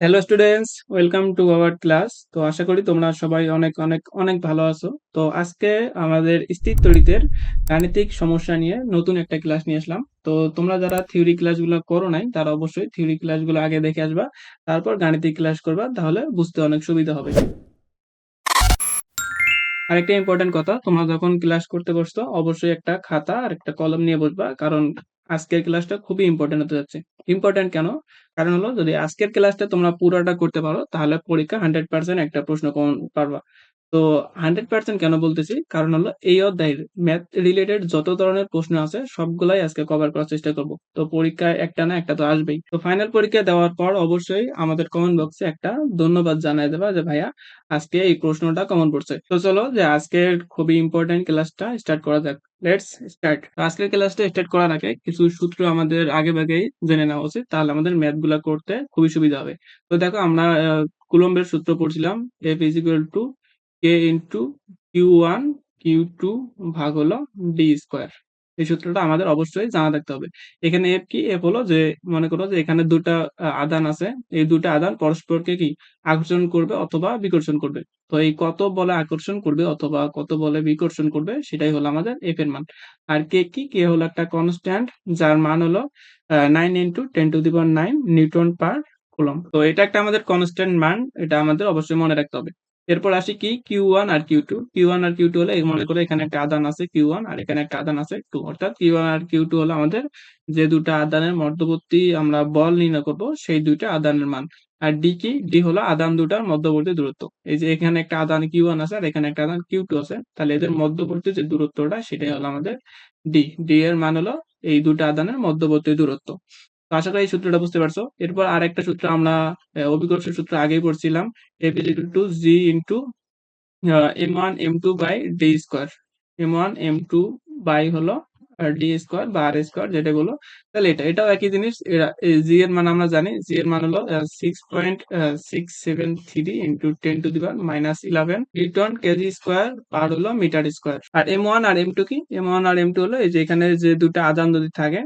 Hello students welcome to our class তো আশা করি তোমরা সবাই অনেক অনেক অনেক ভালো আছো। তো আজকে আমাদের স্থির তড়িতের গাণিতিক সমস্যা নিয়ে নতুন একটা ক্লাস নিয়ে আসলাম। তো তোমরা যারা থিওরি ক্লাসগুলো করো নাই, তারা অবশ্যই থিওরি ক্লাসগুলো আগে দেখে আসবা, তারপর গাণিতিক ক্লাস করবা, তাহলে বুঝতে অনেক সুবিধা হবে। আরেকটা ইম্পর্টেন্ট কথা, তোমরা যখন ক্লাস করতে বসছো, অবশ্যই একটা খাতা আর একটা কলম নিয়ে বসবা, কারণ আজকের ক্লাসটা খুবই ইম্পর্টেন্ট হতে যাচ্ছে। ইম্পর্টেন্ট কেন? কারণ হলো যদি আজকের ক্লাসটা তোমরা পুরোটা করতে পারো, তাহলে পরীক্ষা হান্ড্রেড পার্সেন্ট একটা প্রশ্ন কমন পারবা। তো হান্ড্রেড পার্সেন্ট কেন বলতেছি? কারণ হলো এই অধ্যায়ের ম্যাথ রিলেটেড যত ধরনের প্রশ্ন আছে, সবগুলাই আজকে কভার করার চেষ্টা করব। তো পরীক্ষায় একটা না একটা তো আসবেই। তো ফাইনাল পরীক্ষা দেওয়ার পর অবশ্যই আমাদের কমেন্ট বক্সে একটা ধন্যবাদ জানাই দেবা যে ভাইয়া আজকে এই প্রশ্নটা কমন পড়ছে তো চলো যে আজকের খুবই ইম্পর্টেন্ট ক্লাসটা স্টার্ট করা যাক। লেটস স্টার্ট আজকের ক্লাসটা স্টার্ট করার আগে কিছু সূত্র আমাদের আগে ভাগেই জেনে নেওয়া উচিত, তাহলে আমাদের ম্যাথগুলা করতে খুবই সুবিধা হবে। তো দেখো আমরা কুলম্বের সূত্র পড়ছিলাম F is to K into Q one Q two ভাগ হলো ডি স্কোয়ার এই সূত্রটা আমাদের অবশ্যই জানা থাকতে হবে। এখানে এফ কি? এফ হলো যে, মনে করো যে এখানে দুটা আদান আছে। এই দুটা আদান পরস্পরকে কি? আকর্ষণ করবে অথবা বিকর্ষণ করবে। তো এই কত বলে আকর্ষণ করবে অথবা কত বলে বিকর্ষণ করবে, সেটাই হলো আমাদের এফ এর মান। আর কে কি? কে হলো একটা কনস্ট্যান্ট যার মান হলো nine into ten to the power nine newton per coulomb তো এটা একটা আমাদের কনস্ট্যান্ট মান, এটা আমাদের অবশ্যই মনে রাখতে হবে। এরপর আসি কি? কিউ ওয়ান আর কিউ টু কিউ ওয়ান আর কিউ টু হলে মনে করে এখানে একটা আদান আছে কিউ ওয়ান আর এখানে একটা আদান আছে টু অর্থাৎ কিউ ওয়ান আর কিউ টু হলো আমাদের যে দুটা আদানের মধ্যবর্তী আমরা বল নির্ণয় করব, সেই দুইটা আদানের মান। আর ডি কি? ডি হলো আদান দুটার মধ্যবর্তী দূরত্ব। এই যে এখানে একটা আদান কিউ ওয়ান আছে আর এখানে একটা আদান কিউ টু আছে। তাহলে এদের মধ্যবর্তী যে দূরত্বটা, সেটাই হলো আমাদের ডি ডি এর মান হলো এই দুটা আদানের মধ্যবর্তী দূরত্ব। আশা করি এই সূত্রটা বুঝতে পারছ। এরপর আর একটা সূত্র আমরা অভিকর্ষ সূত্র আগেই পড়ছিলাম F is equal to G into M one M two by D square M one M two by হলো ডি স্কোয়ার বা আর স্কোয়ার যেটা বলো তাহলে এটা, এটাও একই জিনিস। জি এর মান আমরা জানি জি এর মান হলো six point six seven three into ten to the power minus eleven newton KG square per হলো মিটার স্কোয়ার আর এম ওয়ান আর এম টু কি? এম ওয়ান আর এম টু হলো, এই যে এখানে যে দুটা আদান যদি থাকে,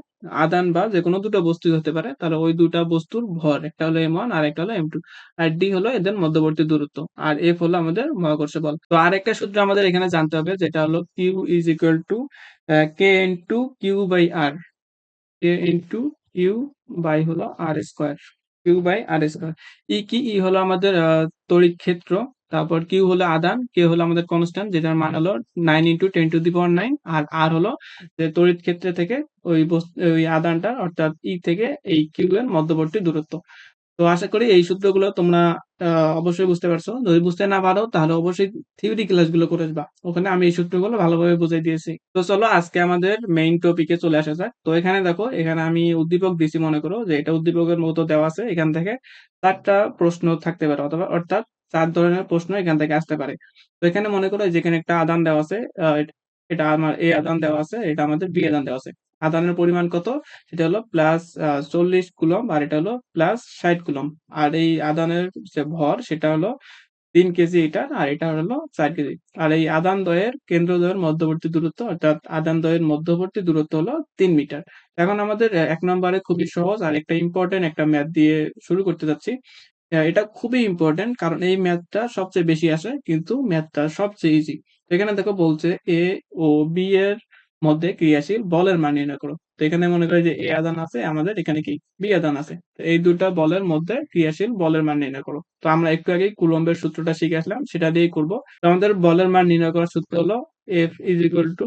আদান বা যে কোনো দুটো বস্তু হতে পারে, তাহলে ওই দুটা বস্তুর ভর, একটা হলো এম ওয়ান আর একটা হলো এম টু আর ডি হলো এদের মধ্যবর্তী দূরত্ব, আর এফ হলো আমাদের মহাকর্ষ বল। তো আর একটা সূত্র আমাদের এখানে জানতে হবে, যেটা হলো Q is equal to K into Q by R into U by হলো R square Q by R square E কি, ই হলো আমাদের তড়িৎ ক্ষেত্র, তারপর কিউ হলো আদান কে হলো আমাদের কনস্ট্যান্ট যেটার মান হলো nine into ten to the power nine R R হলো যে তড়িৎ ক্ষেত্রে থেকে ওই ওই আদানটা অর্থাৎ ই থেকে এই কিউ এর মধ্যবর্তী দূরত্ব। তো আশা করি এই সূত্রগুলো তোমরা অবশ্যই বুঝতে পারছ। যদি বুঝতে না পারো, তাহলে অবশ্যই থিওরি ক্লাসগুলো করে আসবা। ওখানে আমি এই সূত্রগুলো ভালোভাবে বুঝাই দিয়েছি। তো চলো, আজকে আমাদের মেইন টপিকে চলে আসা যাক। তো এখানে দেখো, এখানে আমি উদ্দীপক দিছি মনে করো, যে এটা উদ্দীপকের মতো দেওয়া আছে। এখান থেকে চারটা প্রশ্ন থাকতে পারে, অথবা অর্থাৎ চার ধরনের প্রশ্ন এখান থেকে আসতে পারে। তো এখানে মনে করো, যেখানে একটা আদান দেওয়া আছে এটা আমার এ আদান দেওয়া আছে, এটা আমাদের বি আদান দেওয়া আছে। আদানের পরিমাণ কত? সেটা হলো প্লাস চল্লিশ কুলম আর এটা হলো প্লাস ষাট কুলম আর এই আদানের যে ভর, সেটা হলো তিন কেজি এটা আর এটা হলো চার কেজি। আর এই আদান দ্বয়ের কেন্দ্র দয়ের মধ্যবর্তী দূরত্ব, অর্থাৎ আদান দ্বয়ের মধ্যবর্তী দূরত্ব হলো তিন মিটার। এখন আমাদের এক নম্বরে খুবই সহজ আর একটা ইম্পর্টেন্ট একটা ম্যাথ দিয়ে শুরু করতে যাচ্ছি। এটা খুবই ইম্পর্টেন্ট কারণ এই ম্যাথটা সবচেয়ে বেশি আসে, কিন্তু ম্যাথটা সবচেয়ে ইজি এখানে দেখো বলছে এ ও বি এর মধ্যে ক্রিয়াশীল বলের মান নির্ণয় করো। তো এখানে মনে করি যে এ আদান আছে, আমাদের এখানে কি? বি আদান আছে। তো এই দুটা বলের মধ্যে ক্রিয়াশীল বলের মান নির্ণয় করো। তো আমরা একটু আগে কুলম্বের সূত্রটা শিখে আসলাম, সেটা দিয়েই করব। আমাদের বলের মান নির্ণয় করার সূত্র হলো F is equal to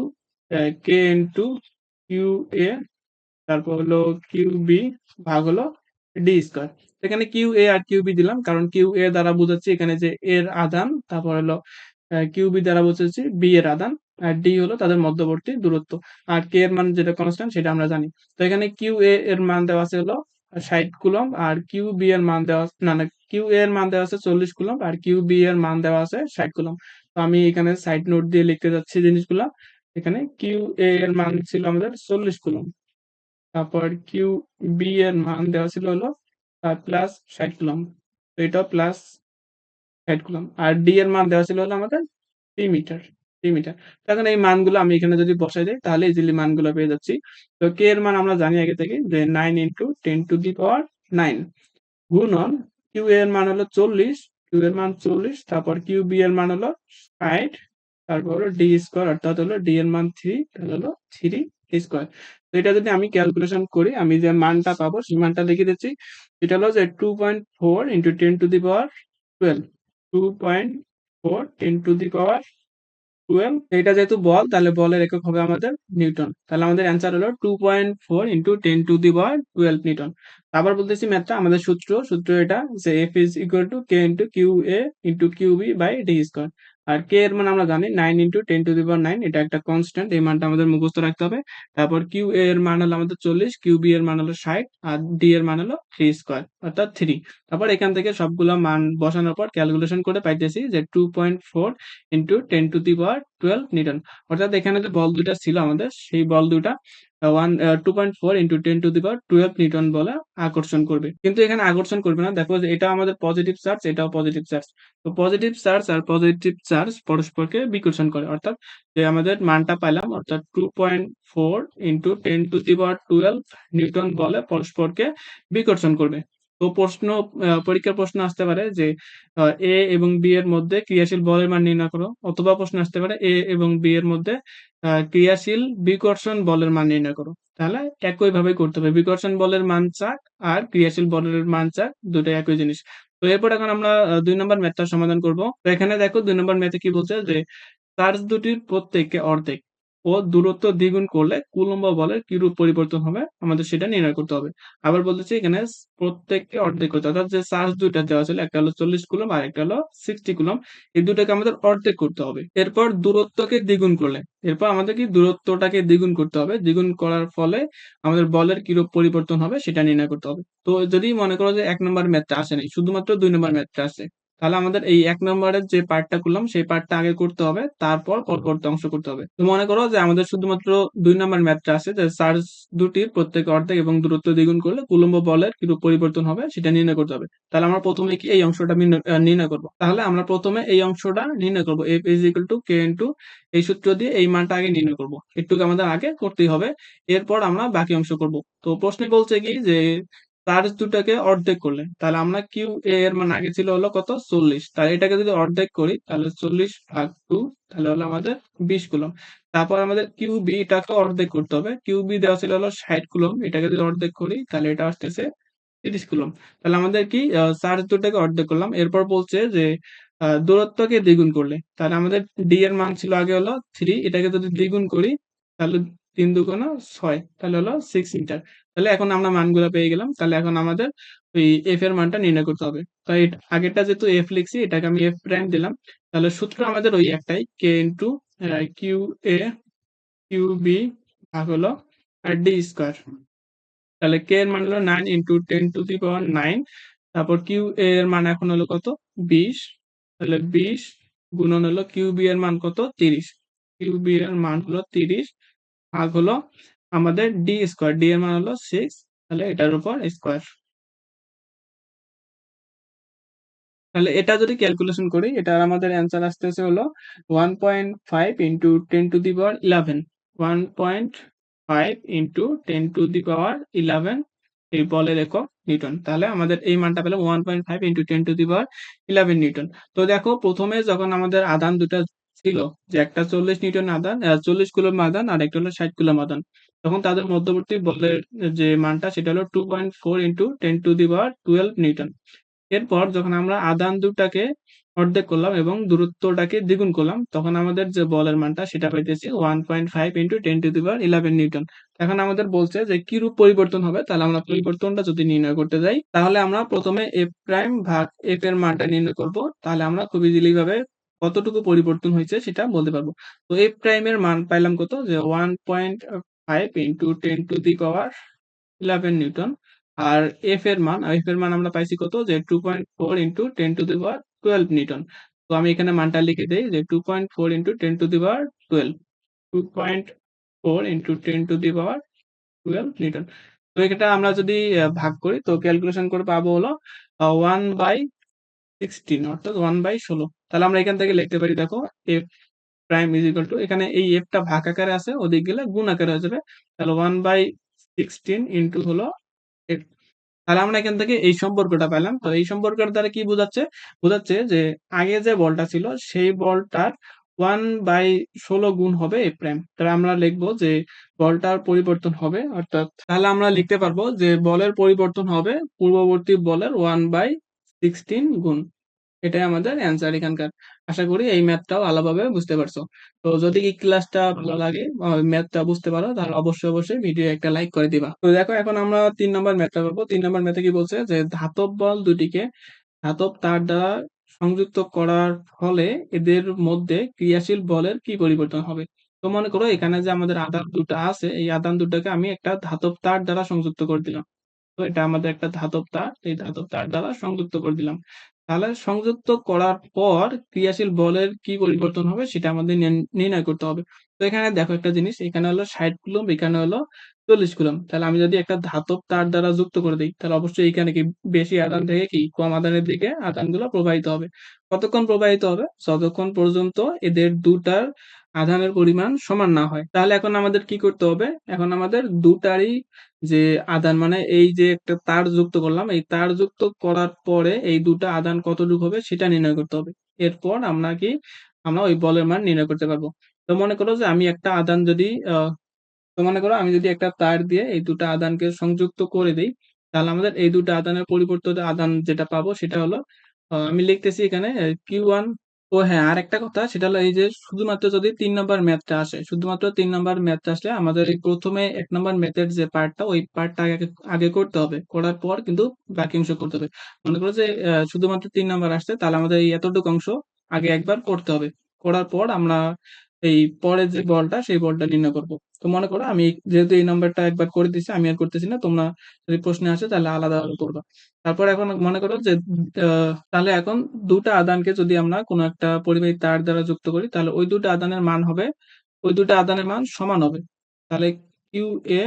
K into Q A, তারপর হলো কিউ বি ভাগ হলো ডি স্কোয়ার। এখানে কিউ এ আর কিউ বি দিলাম, কারণ কিউ এ দ্বারা বোঝাচ্ছি এখানে যে এর আদান তারপর হলো কিউ বি দ্বারা বোঝাচ্ছি বি এর আদান, আর ডি হলো তাদের মধ্যবর্তী দূরত্ব। আর কে এর মান যেটা কনস্ট্যান্ট সেটা আমরা জানি। তো এখানে কিউ এ এর মান দেওয়া আছে হলো ষাট কুলম আর কিউ বি এর মান দেওয়া না না কিউ এর মান দেওয়া আছে চল্লিশ কুলম আর কিউ বি এর মান দেওয়া আছে ষাট কুলম তো আমি এখানে সাইড নোট দিয়ে লিখতে যাচ্ছি জিনিসগুলো। এখানে কিউ এ এর মান ছিল আমাদের চল্লিশ কুলম তারপর কিউ বি এর মান দেওয়া ছিল হলো প্লাস ষাট কুলম তো এটা প্লাস ষাট কুলম আর ডি এর মান দেওয়া ছিল হলো আমাদের থ্রি মিটার থ্রি মিটার এখন এই মানগুলো আমি এখানে যদি বসাই দিই, তাহলে ইজিলি মানগুলো পেয়ে যাচ্ছি। তো কে এর মান আমরা জানি আগে থেকে যে nine into ten to the power nine গুণন কিউ এর মান হলো চল্লিশ কিউ এর মান চল্লিশ, তারপর কিউ বি এর মান হলো ষাট, তারপর হলো ডি স্কোয়ার অর্থাৎ হলো ডি এর মান থ্রি তাহলে হলো থ্রি স্কোয়ার তো এটা যদি আমি ক্যালকুলেশন করি, আমি যে মানটা পাবো, সেই মানটা লিখে দিচ্ছি এটা হলো যে two point four into ten to the power twelve two point four ten to twelve এটা যেহেতু বল, তাহলে বলের একক হবে আমাদের নিউটন। তাহলে আমাদের অ্যান্সার হলো two point four into ten to the power twelve newton. আবার বলতেছি ম্যাথটা আমাদের সূত্র সূত্র এটা যে F is equal to K into Q A into Q B by D square R K এর মান আমরা জানি nine into ten to the power nine এটা একটা কনস্ট্যান্ট এই মানটা আমাদের মুখস্থ রাখতে হবে। তারপর কিউ এ এর মান হলো আমাদের চল্লিশ কিউ বি এর মান হলো ষাট, আর ডি এর মান হলো থ্রি স্কোয়ার অর্থাৎ থ্রি তারপর এখান থেকে সবগুলো মান বসানোর পর ক্যালকুলেশন করে পাইতেছি যে two point four into ten to the power twelve newton অর্থাৎ এখানে যে বল দুটা ছিল আমাদের, সেই বল দুটা one two point four into ten to the twelve newton বলে আকর্ষণ করবে। কিন্তু এখানে আকর্ষণ করবে না। দেখো এটা আমাদের পজিটিভ চার্জ এটাও পজিটিভ চার্জ তো পজিটিভ চার্জ আর পজিটিভ চার্জ পরস্পরকে বিকর্ষণ করে। অর্থাৎ যে আমাদের মানটা পাইলাম, অর্থাৎ two point four into ten to the power twelve newton বলে পরস্পরকে বিকর্ষণ করবে। তো প্রশ্ন পরীক্ষার প্রশ্ন আসতে পারে যে এ এবং বি এর মধ্যে ক্রিয়াশীল বলের মান নির্ণয় করো। অথবা প্রশ্ন আসতে পারে এ এবং বি এর মধ্যে ক্রিয়াশীল বিকর্ষণ বলের মান নির্ণয় করো। তাহলে একই ভাবে করতে হবে। বিকর্ষণ বলের মান চাক আর ক্রিয়াশীল বলের মান চাক দুটো একই জিনিস। তো এরপর এখন আমরা দুই নম্বর ম্যাথটা সমাধান করব। তো এখানে দেখো, দুই নম্বর ম্যাথে কি বলছে যে, চার্জ দুটির প্রত্যেককে অর্ধেক। ও দূরত্ব দ্বিগুণ করলে কুলম্ব বলের কিরূপ পরিবর্তন হবে? আমাদের সেটা নির্ণয় করতে হবে। আবার বলতেছি এখানে প্রত্যেককে অর্ধেক করতে অর্থাৎ যে চার্জ দুইটা দেওয়া ছিল, একটা হলো চল্লিশ কুলম আর একটা হলো সিক্সটি কুলম এই দুটাকে আমাদের অর্ধেক করতে হবে। এরপর দূরত্বকে দ্বিগুণ করলে, এরপর আমাদের কি দূরত্বটাকে দ্বিগুণ করতে হবে? দ্বিগুণ করার ফলে আমাদের বলের কিরূপ পরিবর্তন হবে সেটা নির্ণয় করতে হবে। তো যদি মনে করো যে এক নম্বর ম্যাথটা আসেনি শুধুমাত্র দুই নম্বর ম্যাথটা আসে তাহলে আমাদের এই এক নম্বরের যে পার্টটা করলাম সেই পার্টটা আগে করতে হবে তারপর পরবর্তী অংশ করতে হবে। তো মনে করো যে আমাদের শুধুমাত্র দুই নম্বর ম্যাথটা আছে যে চার্জ দুটির প্রত্যেক অর্ধেক এবং দূরত্ব দ্বিগুণ করলে কুলম্ব বলের কিরূপ পরিবর্তন হবে সেটা নির্ণয় করতে হবে। তাহলে আমরা প্রথমে কি এই অংশটা নির্ণয় করব? তাহলে আমরা প্রথমে এই অংশটা নির্ণয় করব। F is equal to K into এই সূত্র দিয়ে এই মানটা আগে নির্ণয় করব। এটুকু আমাদের আগে করতেই হবে। এরপর আমরা বাকি অংশ করব। তো প্রশ্নে বলছে কি যে চার্জ দুটাকে অর্ধেক করলে তাহলে আমরা কিউ এ এর মান আগে ছিল হলো কত? চল্লিশ। তাহলে এটাকে যদি অর্ধেক করি, তাহলে চল্লিশ ভাগ টু তাহলে হলো আমাদের বিশ কুলম তারপর আমাদের কিউ বি এটাকে অর্ধেক করতে হবে। কিউ বি দেওয়া ছিল হলো ষাট কুলম এটাকে যদি অর্ধেক করি, তাহলে এটা আসতেছে তিরিশ কুলম তাহলে আমাদের কি চার্জ দুটাকে অর্ধেক করলাম। এরপর বলছে যে দূরত্বকে দ্বিগুণ করলে। তাহলে আমাদের ডি এর মান ছিল আগে হলো থ্রি এটাকে যদি দ্বিগুণ করি, তাহলে তিন দুগুণ ছয়। তাহলে হলো সিক্স মিটার তাহলে এখন আমরা মানগুলো পেয়ে গেলাম। তাহলে এখন আমাদের ওই এফ এর মানটা নির্ণয় করতে হবে। তো আগেরটা যেহেতু এফ লিখছি, এটাকে আমি এফ প্রাইম দিলাম। তাহলে সূত্র আমাদের ওই একটাই K into Q A Q B ভাগ হলো ডি স্কোয়ার তাহলে কে এর মান হলো nine into ten to the power nine তারপর কিউ এর মান এখন হলো কত? বিশ। তাহলে বিশ গুণন হলো কিউ বি এর মান কত? তিরিশ। কিউ বি এর মান হলো তিরিশ, ভাগ হলো আমাদের ডি স্কোয়ার ডি এর মান হলো সিক্স তাহলে এটার উপর স্কোয়ার তাহলে এটা যদি ক্যালকুলেশন করি, এটার আমাদের অ্যান্সার আসতেছে হলো one point five into ten to the power eleven one point five into ten to the power eleven এই বলের একক নিউটন। তাহলে আমাদের এই মানটা পেলাম one point five into ten to the power eleven newton. তো দেখো, প্রথমে যখন আমাদের আদান দুটা ছিল যে একটা চল্লিশ নিউটন আদান চল্লিশ কুলম আদান আর একটা হলো ষাট কুলম আদান তখন তাদের মধ্যবর্তী বলের যে মানটা সেটা হলো two point four into ten to the power twelve newton. এরপর যখন আমরা আদান দুটাকে অর্ধেক করলাম এবং দূরত্বটাকে দ্বিগুণ করলাম, তখন আমাদের যে বলের মানটা সেটা পাইতেছি one point five into ten to the power eleven newton. এখন আমাদের বলছে যে কি রূপ পরিবর্তন হবে, তাহলে আমরা পরিবর্তনটা যদি নির্ণয় করতে যাই, তাহলে আমরা প্রথমে এফ প্রাইম ভাগ এফ এর মানটা নির্ণয় করব। তাহলে আমরা খুব ইজিলি ভাবে কতটুকু পরিবর্তন হয়েছে সেটা বলতে পারব। তো এফ প্রাইমের মান পাইলাম কত? যে one point five into ten to the power eleven newton R F এর মান এফ এর মান আমরা পাইছি কত? যে two point four into ten to the power twelve newton তো আমি এখানে মানটা লিখে দিই, যে two point four into ten to the power twelve two point four into ten to the power twelve newton তো এটা আমরা যদি ভাগ করি, তো ক্যালকুলেশন করে পাবো হলো ওয়ান বাই সিক্সটিন অর্থাৎ ওয়ান বাই ষোলো তাহলে আমরা এখান থেকে লিখতে পারি, দেখো F prime is equal to এখানে এই এফটা ভাগ আকারে আছে, ওদিক গেলে গুণ আকারে হয়ে যাবে তাহলে ওয়ান বাই সিক্সটিন ইন্টু হলো তাহলে আমরা এখান থেকে এই সম্পর্কটা পেলাম। তো এই সম্পর্কের দ্বারা কি বোঝাচ্ছে? বোঝাচ্ছে যে আগে যে বলটা ছিল, সেই বলটার 1/16 গুণ হবে f প্রাইম। তাহলে আমরা লিখব যে বলটার পরিবর্তন হবে, অর্থাৎ তাহলে আমরা লিখতে পারব যে বলের পরিবর্তন হবে, পূর্ববর্তী বলের 1/16 গুণ। এটাই আমাদের অ্যান্সার এখানকার। আশা করি এই ম্যাথটাও ভালোভাবে বুঝতে পারছ। তো যদি এই ক্লাসটা ভালো লাগে ম্যাথটা বুঝতে পারো তাহলে অবশ্যই, অবশ্যই ভিডিও একটা লাইক করে দিবা। তো দেখো এখন আমরা ৩ নাম্বার ম্যাথটা করব। ৩ নাম্বার ম্যাথে কি বলছে যে ধাতব বল দুটিকে ধাতব তার দ্বারা সংযুক্ত করার ফলে এদের মধ্যে ক্রিয়াশীল বলের কি পরিবর্তন হবে? তো মনে করো এখানে যে আমাদের আদান দুটা আছে এই আদান দুটাকে আমি একটা ধাতব তার দ্বারা সংযুক্ত করে দিলাম। এটা আমাদের একটা ধাতব তার, এই ধাতব তার দ্বারা সংযুক্ত করে দিলাম। তাহলে সংযুক্ত করার পর ক্রিয়াশীল বলের কি পরিবর্তন হবে সেটা আমাদের নির্ণয় করতে হবে। তো এখানে দেখো একটা জিনিস এখানে হলো ৬০ কুলম্ব এখানে হলো ৪০ কুলম্ব। তাহলে আমি যদি একটা ধাতব তার দ্বারা যুক্ত করে দিই তাহলে অবশ্যই এখানে কি বেশি আদান থেকে কি কম আদানের দিকে আধানগুলো প্রবাহিত হবে। কতক্ষণ প্রবাহিত হবে? যতক্ষণ পর্যন্ত এদের দুটার আধানের পরিমাণ সমান না হয়। তাহলে এখন আমাদের কি করতে হবে? এখন আমাদের দুটারই যে আদান মানে এই যে একটা তার যুক্ত করলাম, এই তার যুক্ত করার পরে এই দুটা আদান কতটুকু হবে সেটা নির্ণয় করতে হবে। এরপর আমরা কি আমরা ওই বলের মান নির্ণয় করতে পারব। তো মনে করো যে আমি একটা আদান যদি তো মনে করো আমি যদি একটা তার দিয়ে এই দুটা আদানকে সংযুক্ত করে দিই তাহলে আমাদের এই দুটা আদানের পরিবর্তিত আদান যেটা পাবো সেটা হলো আমি লিখতেছি এখানে Q1 ও হ্যাঁ, আর একটা কথা সেটা হলো এই যে শুধুমাত্র যদি তিন নম্বর ম্যাথটা আসে, শুধুমাত্র তিন নম্বর ম্যাথটা আসলে আমাদের এই প্রথমে এক নম্বর ম্যাথের যে পার্টটা ওই পার্টটা আগে, আগে করতে হবে। করার পর কিন্তু বাকি অংশ করতে হবে। মনে করো যে শুধুমাত্র তিন নম্বর আসছে তাহলে আমাদের এই এতটুকু অংশ আগে একবার করতে হবে। করার পর আমরা এই পরে যে বলটা সেই বলটা নির্ণয় করব। তো মনে করো আমি যেহেতু এই নাম্বারটা একবার করে দিছি আমি আর করতেছি না। তোমরা যদি প্রশ্নে আসে তাহলে আলাদা আলাদা করবা। তারপর এখন মনে করো যে তাহলে এখন ২ আদানকে যদি আমরা কোনো একটা পরিবাহী তার দ্বারা যুক্ত করি তাহলে ওই ২ আদানের মান হবে ওই ২ আদানের মান সমান হবে। তাহলে Q A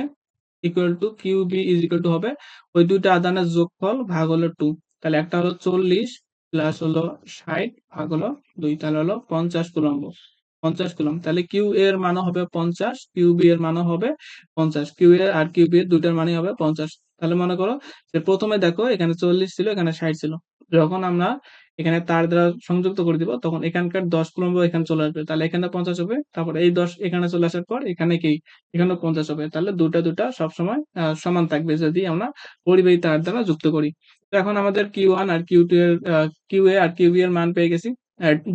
equal to QB is equal to হবে ওই ২ আদানের যোগফল ভাগ হলো 2 তাহলে একটা হলো ৪০ প্লাস হলো ৬০ ভাগ হলো ২ তাহলে হলো ৫০ কুলম্ব। ৫০ কুলম্ব। তাহলে কিউ এর মানও হবে ৫০, কিউবি এর মানও হবে ৫০। কিউ এ আর কিউবি এর দুইটার মানই হবে ৫০। তাহলে মনে করো যে প্রথমে দেখো এখানে ৪০ ছিল, এখানে ৬০ ছিল। যখন আমরা এখানে তার দ্বারা সংযুক্ত করে দিব তখন এখানকার ১০ কুলম্ব এখানে চলে আসবে। তাহলে এখানে ৫০ হবে। তারপর এই ১০ এখানে চলে আসার পর এখানে কি? এখানে ৫০ হবে। তাহলে দুটা, দুটা সবসময় সমান থাকবে যদি আমরা পরিবাহী তার দ্বারা যুক্ত করি। তো এখন আমাদের Q1 আর Q2 এর কিউ এ আর QB এর মান পেয়ে গেছি।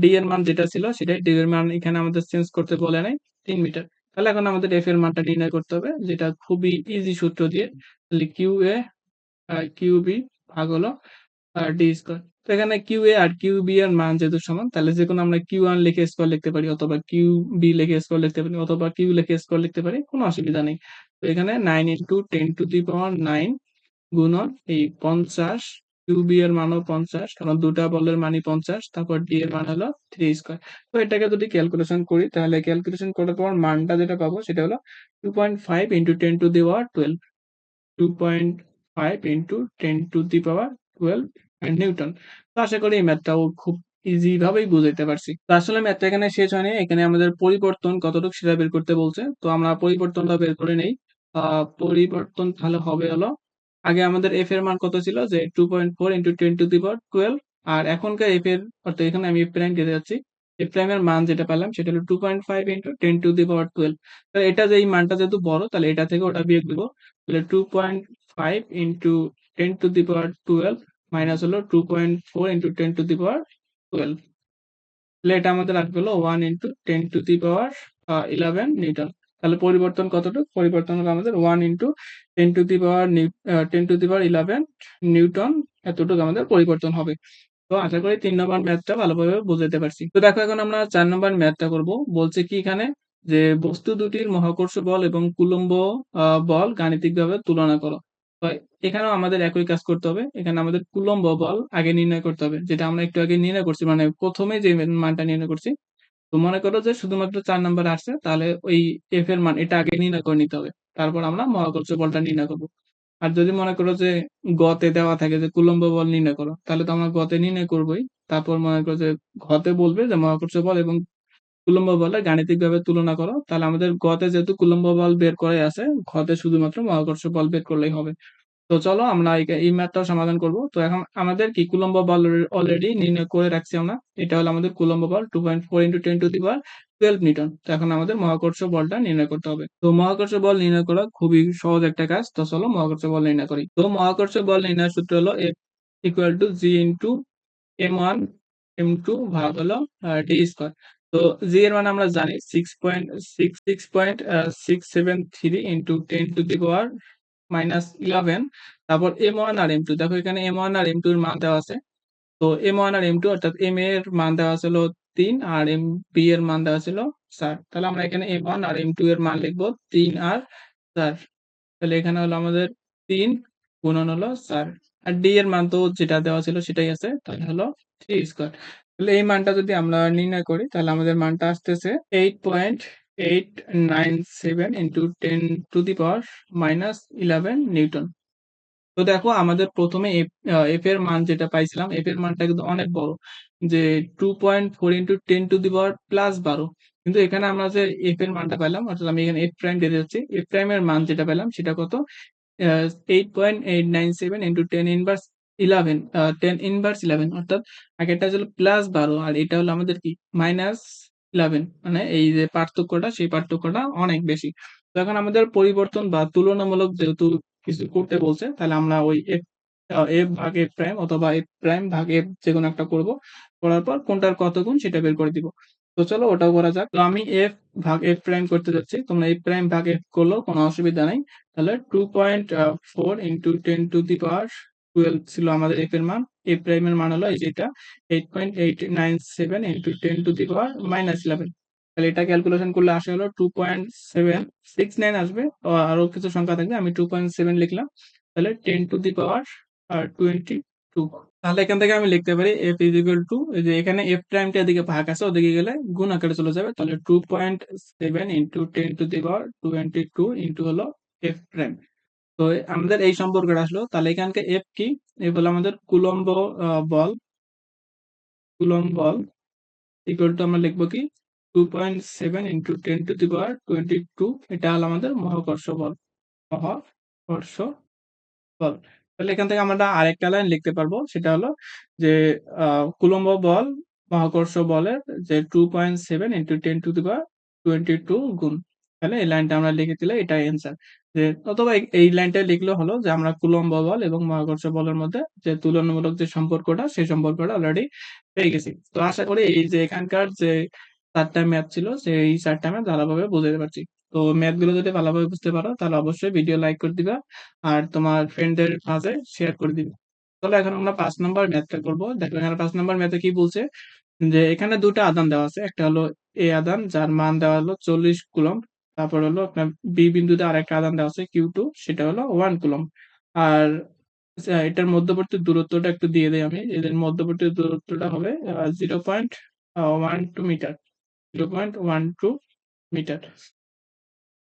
D এর মান যেটা ছিল সেটাই ডি এর মান এখানে আমাদের চেঞ্জ করতে বলে নাই, তিন মিটার। তাহলে এখন আমাদের F এর মানটা নির্ণয় করতে হবে, যেটা খুবই ইজি সূত্র দিয়ে, তাহলে কিউ এ আর QB ভাগ হলো D স্কয়ার। তো এখানে QA আর QB এর মান যেহেতু সমান, তাহলে যেকোনো আমরা কিউ ওয়ান লিখে স্কয়ার লিখতে পারি, অথবা কিউ বি লিখে স্কোয়ার লিখতে পারি, অথবা কিউ লিখে স্কয়ার লিখতে পারি। কোনো অসুবিধা নেই। তো এখানে nine into ten to the power 9 গুণন এই ৫০ QB এর মানও ৫০ কারণ দুটা বলের মানই ৫০ তারপর D এর মান হলো থ্রি স্কোয়ার তো এটাকে যদি ক্যালকুলেশন করি, তাহলে ক্যালকুলেশন করার পর মানটা যেটা পাবো সেটা হলো two point five into ten to the power twelve two point five into ten to the power 12 newton. তো আশা করি এই ম্যাথটাও খুব ইজি ভাবেই বুঝাইতে পারছি। তো আসলে ম্যাথটা এখানে শেষ হয়নি। এখানে আমাদের পরিবর্তন কতটুকু সেটা বের করতে বলছে। তো আমরা পরিবর্তনটা বের করে নেই। পরিবর্তন তাহলে হবে হলো আগে আমাদের এফ এর মান কত ছিল যে 2.4 ইনটু 10 টু দি পাওয়ার 12 আর এখনকার এফ এর, অর্থাৎ এখানে আমি f প্রাইম দিতে যাচ্ছি। f প্রাইম এর মান যেটা পেলাম সেটা হলো 2.5 into ten to the power 12 তাহলে এটা যে এই মানটা যেহেতু বড়, তাহলে এটা থেকে ওটা বিয়োগ দিব। তাহলে two point five into ten to the power 12 minus হলো 2.4 into ten to the power 12 তাহলে এটা আমাদের আসবে হলো 1 into 10 to the power eleven 11 newton. তাহলে পরিবর্তন কতটুকু? পরিবর্তন হলো আমাদের 1 into 10 to the power 10 to the power 11 newton এতটুকু আমাদের পরিবর্তন হবে। তো আশা করি তিন নম্বর ম্যাথটা ভালোভাবে বুঝাইতে পারছি। তো দেখো এখন আমরা চার নম্বর ম্যাথটা করব। বলছে কি এখানে যে বস্তু দুটির মহাকর্ষ বল এবং কুলম্ব বল গাণিতিকভাবে তুলনা করো। এখানেও আমাদের একই কাজ করতে হবে। এখানে আমাদের কুলম্ব বল আগে নির্ণয় করতে হবে। যেটা আমরা একটু আগে নির্ণয় করছি মানে ১ম এ যে মানটা নির্ণয় করছি। তো মনে করো যে শুধুমাত্র চার নাম্বার আসছে তাহলে ওই f এর মান এটা আগে নির্ণয় করে নিতে হবে। তারপর আমরা মহাকর্ষ বলটা নির্ণয় করব আর যদি মনে করো যে গ তে দেওয়া থাকে যে কুলম্ব বল নির্ণয় করো তাহলে তো আমরা গ তে নির্ণয় করবোই তারপর মনে করো যে ঘ তে বলবে যে মহাকর্ষ বল এবং কুলম্ব বলের গাণিতিকভাবে তুলনা করো। তাহলে আমাদের গ তে যেহেতু কুলম্ব বল বের করাই আছে, ঘ তে শুধুমাত্র মহাকর্ষ বল বের করলেই হবে। তো চলো আমরা এই ম্যাথটাও সমাধান করব। তো এখন আমাদের কি কুলম্ব বল অলরেডি নির্ণয় করে রাখছি আমরা। এটা হলো আমাদের Coulomb ball two point four into ten to the power twelve newton তো এখন আমাদের মহাকর্ষ বলটা নির্ণয় করতে হবে। তো মহাকর্ষ বল নির্ণয় করা খুবই সহজ একটা কাজ। তো চলো মহাকর্ষ বল নির্ণয় করি। তো মহাকর্ষ বল নির্ণয় সূত্র হলো F equal to G into M one M two ভাগ হলো ডি স্কোয়ার তো জি এর মানে আমরা জানি six point six six point six seven three into ten to the power minus eleven তারপর এম ওয়ান আর এম টু দেখো এখানে এম ওয়ান আর এম টু এর মান দেওয়া আছে। তো এম ওয়ান আর এম টু অর্থাৎ এম এর মান দেওয়া ছিল তিন আর এম বি এর মান দেওয়া ছিল চার। তাহলে আমরা এখানে এম ওয়ান আর এম টু এর মান লিখব তিন আর চার। তাহলে এখানে হলো আমাদের তিন গুণন হলো চার। আর ডি এর মান তো যেটা দেওয়া ছিল সেটাই আছে, তাহলে হলো থ্রি স্কোয়ার তাহলে এই মানটা যদি আমরা নির্ণয় করি, তাহলে আমাদের মানটা আসতেছে eight point eight nine seven into ten to the power minus eleven newton তো দেখো, আমাদের প্রথমে এফ এর মান যেটা পাইছিলাম এফ এর মানটা কিন্তু অনেক বড়। যে two point four into ten to the power plus বারো। কিন্তু এখানে আমরা যে এফ এর মানটা পেলাম অর্থাৎ আমি এখানে এফ প্রাইম দিয়ে যাচ্ছি এফ প্রাইম এর মান যেটা পেলাম সেটা কত? Eight point eight nine seven into ten inverse eleven ten inverse eleven অর্থাৎ আগেরটা ছিল প্লাস বারো, আর এটা হলো আমাদের কি? মাইনাস ইলেভেন মানে এই যে পার্থক্যটা, সেই পার্থক্যটা অনেক বেশি। এখন আমাদের পরিবর্তন বা তুলনামূলক যেহেতু কিছু করতে বলছে, তাহলে আমরা ওই এফ এফ ভাগ এফ প্রাইম অথবা এফ প্রাইম ভাগ এফ যে কোনো একটা করব। করার পর কোনটার কত গুণ সেটা বের করে দিব। তো চলো ওটাও করা যাক। তো আমি এফ ভাগ এফ প্রাইম করতে যাচ্ছি। তোমরা এফ প্রাইম ভাগ এফ করলেও কোনো অসুবিধা নাই। তাহলে two point four into ten to the power twelve ছিল আমাদের এফ এর মান। এফ প্রাইম এর মান হলো এই যেটা eight point eight nine seven into ten to the power minus eleven তাহলে এটা ক্যালকুলেশন করলে আসে হলো two point seven six nine আসবে আরও কিছু সংখ্যা থাকবে, আমি টু পয়েন্ট সেভেন লিখলাম, তাহলে ten to the power twenty two তাহলে এখান থেকে আমি লিখতে পারি এফ ইজ ইকুয়াল টু যে এখানে এফ প্রাইমটা এদিকে ভাগ আছে, ওদিকে গেলে গুণ আকারে চলে যাবে, তাহলে two point seven into ten to the power twenty two into হলো এফ প্রাইম তো আমাদের এই সম্পর্কটা আসলো। তাহলে এখানকে এফ কি? এফ হলো আমাদের কুলম্ব বল। কুলম্ব বল ইকুয়াল টু আমরা লিখব কি? Two point seven into ten to the power twenty two এটা হলো আমাদের মহাকর্ষ বল। মহাকর্ষ বল। তাহলে এখান থেকে আমরা আরেকটা লাইন লিখতে পারব। সেটা হলো যে কুলম্ব বল মহাকর্ষ বলের যে two point seven into ten to the power twenty two গুণ। তাহলে এই লাইনটা আমরা লিখে দিলে এটাই অ্যান্সার যে অথবা এই লাইনটা লিখলে হলো যে আমরা কুলম্ব বল এবং মহাকর্ষ বলের মধ্যে যে তুলনামূলক যে সম্পর্কটা, সেই সম্পর্কটা অলরেডি পেয়ে গেছি। তো আশা করি এই যে এখানকার যে চারটা ম্যাথ ছিল, সেই চারটা ম্যাথ ভালোভাবে বুঝতে পারছি। তো ম্যাথগুলো যদি ভালোভাবে বুঝতে পারো, তাহলে অবশ্যই ভিডিও লাইক করে দিবা আর তোমার ফ্রেন্ডদের মাঝে শেয়ার করে দিবে। তাহলে এখন আমরা পাঁচ নম্বর ম্যাথটা করব। দেখো এখানে পাঁচ নম্বর ম্যাথে কি বলছে? যে এখানে দুটো আদান দেওয়া আছে, একটা হলো এ আদান যার মান দেওয়া হলো চল্লিশ কুলম তারপর হলো আপনার বি বিন্দুতে আর একটা আদান দেওয়া আছে কিউ টু সেটা হলো ওয়ান কুলম আর এটার মধ্যবর্তী দূরত্বটা একটু দিয়ে দেয় আমি। এদের মধ্যবর্তী দূরত্বটা হবে zero point one two metre zero point one two metre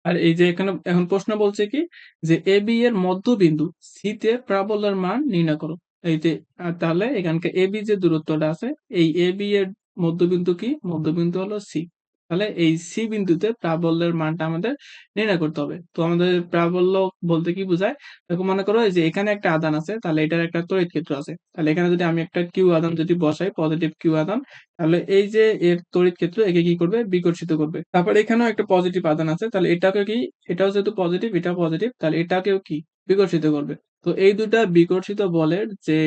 আর এই যে এখানে, এখন প্রশ্ন বলছে কি, যে এ বি এর মধ্যবিন্দু সি তে প্রাবল্যের মান নির্ণয় করো। এই যে তাহলে এখানকার এ বি যে দূরত্বটা আছে, এই এ বি এর মধ্যবিন্দু কি? মধ্যবিন্দু হলো সি তাহলে এই সি বিন্দুতে প্রাবল্যের মানটা আমাদের নির্ণয় করতে হবে। তো আমাদের প্রাবল্য বলতে কি বোঝায়? দেখো মনে করো যে এখানে একটা আদান আছে, তাহলে এটার একটা তড়িৎ ক্ষেত্র আছে। তাহলে এখানে যদি আমি একটা কিউ আদান যদি বসাই পজিটিভ কিউ আদান তাহলে এই যে এর তড়িৎ ক্ষেত্র একে কি করবে? বিকর্ষিত করবে। তারপর এখানেও একটা পজিটিভ আদান আছে, তাহলে এটাকে কি? এটাও যেহেতু পজিটিভ এটা পজিটিভ তাহলে এটাকেও কি? বিকর্ষিত করবে। তো এই দুটা বিকর্ষিত বলের যে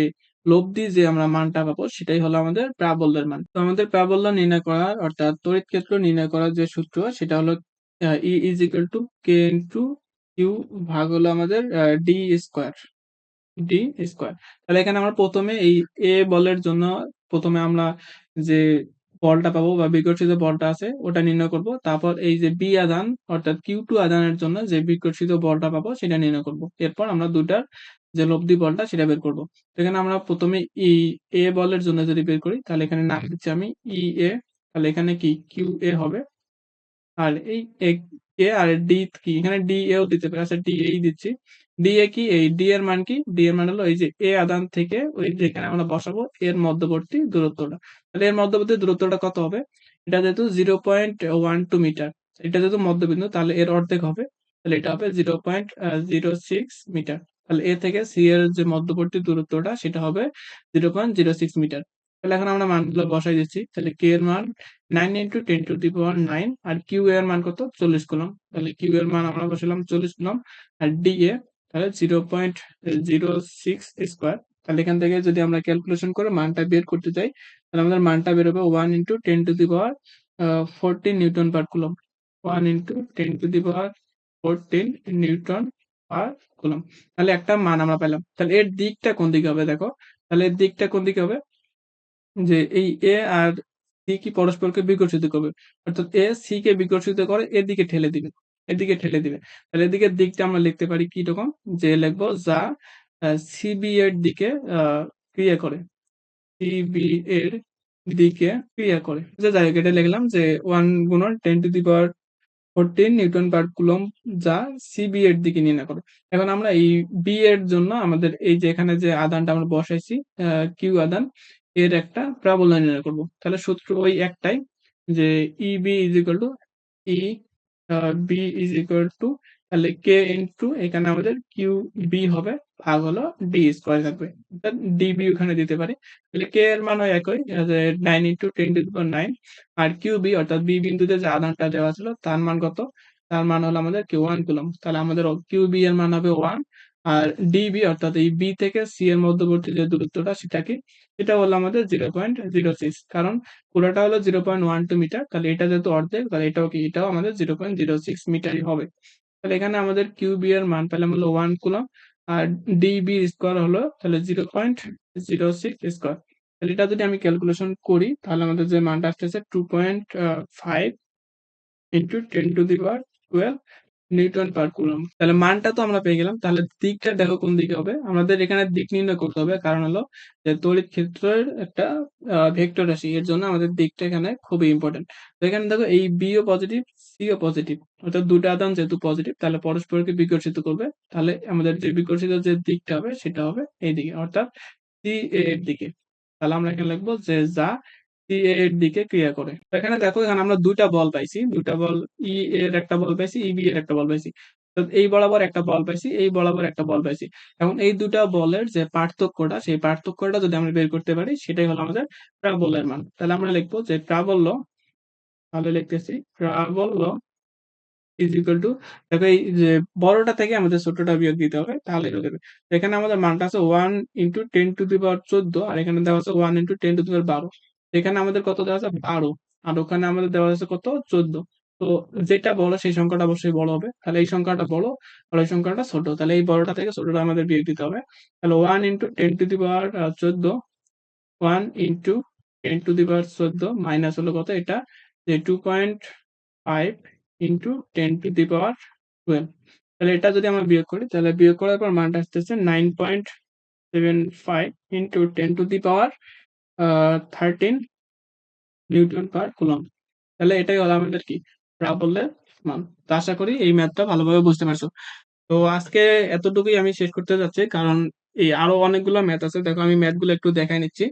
লব্ধি যে আমরা মানটা পাবো, সেটাই হলো আমাদের প্রাবল্যের মান। তো আমাদের প্রাবল্য নির্ণয় করার, অর্থাৎ তড়িৎ ক্ষেত্র নির্ণয় করার যে সূত্র, সেটা হলো E is equal to K into Q ভাগ হলো আমাদের ডি স্কোয়ার ডি স্কোয়ার তাহলে এখানে আমরা প্রথমে এই এ বলের জন্য প্রথমে আমরা যে বলটা পাবো বা বিকর্ষিত বলটা আছে, ওটা নির্ণয় করব। তারপর এই যে বি আদান অর্থাৎ কিউ টু আদানের জন্য যে বিকর্ষিত বলটা পাবো, সেটা নির্ণয় করব। এরপর আমরা দুটার যে লব্ধি বলটা সেটা বের করব। এখানে আমরা প্রথমে ই এ বলের জন্য যদি বের করি তাহলে এখানে নাম দিচ্ছি আমি ই এ। তাহলে এখানে কি? কিউ এ হবে। আর এই এ আর ডি কি? এখানে ডি এও দিতে পারে। আচ্ছা ডি এই দিচ্ছি। ডি এ কি? এই ডি এর মান কি? ডি এর মান হলো এই যে এ আদান থেকে ওই যেখানে আমরা বসাবো এর মধ্যবর্তী দূরত্বটা। তাহলে এর মধ্যবর্তী দূরত্বটা কত হবে? এটা যেহেতু zero point one two metre এটা যেহেতু মধ্যবিন্দু তাহলে এর অর্ধেক হবে। তাহলে এটা হবে zero point zero six metre. তাহলে এ থেকে সি এর যে মধ্যবর্তী দূরত্বটা, সেটা হবে zero point zero six metre তাহলে এখন আমরা মানগুলো বসাই দিচ্ছি। তাহলে কে এর মান nine into ten to the power nine R Q এর মান কত? চল্লিশ কুলম। তাহলে কিউ এর মান আমরা বসালাম চল্লিশ কুলম। আর ডি এ, তাহলে zero point zero six square তাহলে এখান থেকে যদি আমরা ক্যালকুলেশন করে মানটা বের করতে চাই, তাহলে আমাদের মানটা বেরোবে one into ten to the power fourteen newton per coulomb. One into ten to the power fourteen newton per coulomb তাহলে একটা মান আমরা পেলাম। তাহলে এর দিকটা কোন দিকে হবে দেখো? তাহলে এর দিকটা কোন দিকে হবে? যে এই এ আর সি কি পরস্পরকে বিকর্ষিত করবে? অর্থাৎ এ সি কে বিকর্ষিত করে এদিকে ঠেলে দিবে। এদিকে ঠেলে দিবে। তাহলে এদিকে দিকটা আমরা লিখতে পারি কি রকম? যে লিখব যা সিবি এর দিকে ক্রিয়া করে। সিবি এর দিকে ক্রিয়া করে। যাই হোক, এটা লিখলাম যে ওয়ান গুণন ten to the power fourteen newton per coulomb যা সিবি এর দিকে নির্ণয় করো। এখন আমরা এই বি এর জন্য আমাদের এই যে এখানে যে আদানটা আমরা বসাইছি কিউ আদান, এর একটা প্রাবল্য নির্ণয় করব। তাহলে সূত্র ওই একটাই যে E B is equal to E B is equal to তাহলে কে ইন্টু এখানে আমাদের কিউ বি হবে। ভাগ হলো ডি স্কোয়ার থাকবে ডিবি ওখানে দিতে পারি। তাহলে কে এর মান হয় একই nine into ten to nine R Q B অর্থাৎ বি বিন্দুতে যে আধানটা দেওয়া ছিল, তার মান কত? তার মান হলো আমাদের কিউ ওয়ান কুলম তাহলে আমাদের কিউ বি এর মান হবে ওয়ান আর ডিবি অর্থাৎ এই বি থেকে সি এর মধ্যবর্তী যে দূরত্বটা, সেটা কি? এটা হলো আমাদের জিরো পয়েন্ট জিরো সিক্স কারণ পুরোটা হলো zero point one two metre তাহলে এটা যেহেতু অর্ধেক, তাহলে এটাও কি? এটাও আমাদের জিরো পয়েন্ট জিরো সিক্স মিটারই হবে। তাহলে এখানে আমাদের কিউ বি এর মান পেলাম হলো ওয়ান কুলম আর ডিবি স্কোয়ার হলো তাহলে zero point zero six square তাহলে এটা যদি আমি ক্যালকুলেশন করি, তাহলে আমাদের যে মানটা আসতেছে two point five into ten to the power twelve newton per coulomb তাহলে মানটা তো আমরা পেয়ে গেলাম। তাহলে দিকটা দেখো কোন দিকে হবে। আমাদের এখানে দিক নির্ণয় করতে হবে। কারণ হলো যে তড়িৎ ক্ষেত্রের একটা ভেক্টর রাশি। এর জন্য আমাদের দিকটা এখানে খুবই ইম্পর্টেন্ট এখানে দেখো এই বিও পজিটিভ সিও পজিটিভ অর্থাৎ দুটো আদান যেহেতু পজিটিভ তাহলে পরস্পরকে বিকর্ষিত করবে। তাহলে আমাদের যে বিকর্ষিত যে দিকটা হবে, সেটা হবে এই দিকে অর্থাৎ সি এর দিকে। তাহলে আমরা এখানে লিখব যে যা সি এর দিকে ক্রিয়া করে। এখানে দেখো, এখানে আমরা দুইটা বল পাইছি। দুইটা বল ই এর একটা বল পাইছি ই বি এর একটা বল পাইছি। এই বরাবর একটা বল পাইছি, এই বরাবর একটা বল পাইছি। এখন এই দুটা বলের যে পার্থক্যটা, সেই পার্থক্যটা যদি আমরা বের করতে পারি, সেটাই হলো আমাদের প্রাবল্যের মান। তাহলে আমরা লিখব যে প্রাবল্য তাহলে লিখতেছি। প্রাবল্য ইজ ইকুয়াল টু দেখো এই যে বড়টা থেকে আমাদের ছোটটা বিয়োগ দিতে হবে তাহলে হয়ে। যাবে এখানে আমাদের মানটা আছে one into ten to the power চোদ্দ আর এখানে দেওয়া আছে one into ten to the power বারো। এখানে আমাদের কত দেওয়া আছে? বারো। আর ওখানে আমাদের দেওয়া আছে কত? চোদ্দ। তো যেটা বড় সেই সংখ্যাটা অবশ্যই বড় হবে। তাহলে এই সংখ্যাটা বড় আর এই সংখ্যাটা ছোট। তাহলে এই বড়টা থেকে ছোটটা আমাদের বিয়োগ দিতে হবে। তাহলে one into ten to the power চোদ্দ one into ten to the power চোদ্দ মাইনাস হলো কত? এটা যে two point five into ten to the power twelve তাহলে এটা যদি আমরা বিয়োগ করি, তাহলে বিয়োগ করার পর মানটা আসতেছে nine point seven five into ten to the power thirteen newton per coulomb তাহলে এটাই হলো আমাদের কি? প্রাবল্যের মান। তো আশা করি এই ম্যাথটা ভালোভাবে বুঝতে পারছ। তো আজকে এতটুকুই আমি শেষ করতে যাচ্ছি, কারণ এই আরও অনেকগুলো ম্যাথ আছে। দেখো আমি ম্যাথগুলো একটু দেখাই নিচ্ছি।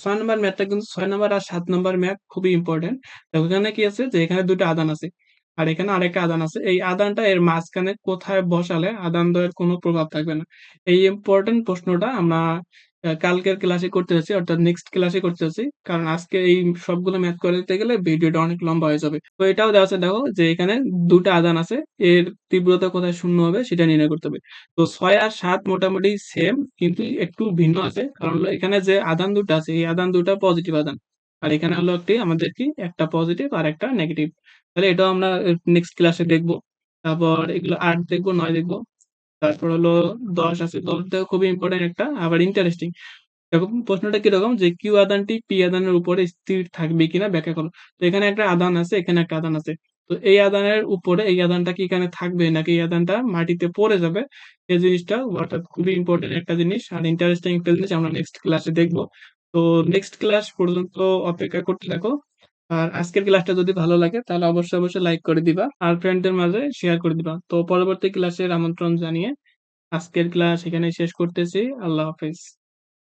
ছয় নম্বর ম্যাথটা কিন্তু ছয় নম্বর আর সাত নম্বর ম্যাথ খুবই ইম্পর্টেন্ট ওখানে কি আছে? যে এখানে দুটো আদান আছে আর এখানে আরেকটা আদান আছে। এই আদানটা এর মাঝখানে কোথায় বসালে আদান দয়ের কোনো প্রভাব থাকবে না। এই ইম্পর্টেন্ট প্রশ্নটা আমরা কালকের ক্লাসে করতে যাচ্ছি, অর্থাৎ নেক্সট ক্লাসে করতে যাচ্ছি। কারণ আজকে এই সবগুলো ম্যাথ করতে গেলে ভিডিওটা অনেক লম্বা হয়ে যাবে। তো এটাও দেওয়া আছে, দেখো, যে এখানে দুটা আদান আছে। এর তীব্রতা কোথায় শূন্য হবে সেটা নির্ণয় করতে হবে। তো ছয় আর সাত মোটামুটি সেম কিন্তু একটু ভিন্ন আছে। কারণ এখানে যে আদান দুটা আছে, এই আদান দুটা পজিটিভ আদান। আর এখানে হলো একটি, আমাদের কি, একটা পজিটিভ আর একটা নেগেটিভ তাহলে এটাও আমরা নেক্সট ক্লাসে দেখব। তারপর এগুলো আট দেখব, নয় দেখব। তারপর হলো দশ আছে। দশটা খুবই ইম্পর্টেন্ট একটা, আবার ইন্টারেস্টিং দেখো, প্রশ্নটা কীরকম? যে কিউ আদানটি পি আদানের উপরে স্থির থাকবে কিনা ব্যাখ্যা করো। তো এখানে একটা আদান আছে, এখানে একটা আদান আছে। তো এই আদানের উপরে, এই আদানটা কি এখানে থাকবে নাকি এই আদানটা মাটিতে পড়ে যাবে? এই জিনিসটা অর্থাৎ খুবই ইম্পর্টেন্ট একটা জিনিস আর ইন্টারেস্টিং একটা জিনিস আমরা নেক্সট ক্লাসে দেখব। তো নেক্সট ক্লাস পর্যন্ত অপেক্ষা করতে থাকো। আর আজকের ক্লাসটা যদি ভালো লাগে, তাহলে অবশ্যই অবশ্যই লাইক করে দিবা আর ফ্রেন্ডদের মাঝে শেয়ার করে দিবা। তো পরবর্তী ক্লাসের আমন্ত্রণ জানিয়ে আজকের ক্লাস এখানে শেষ করতেছি। আল্লাহ হাফেজ।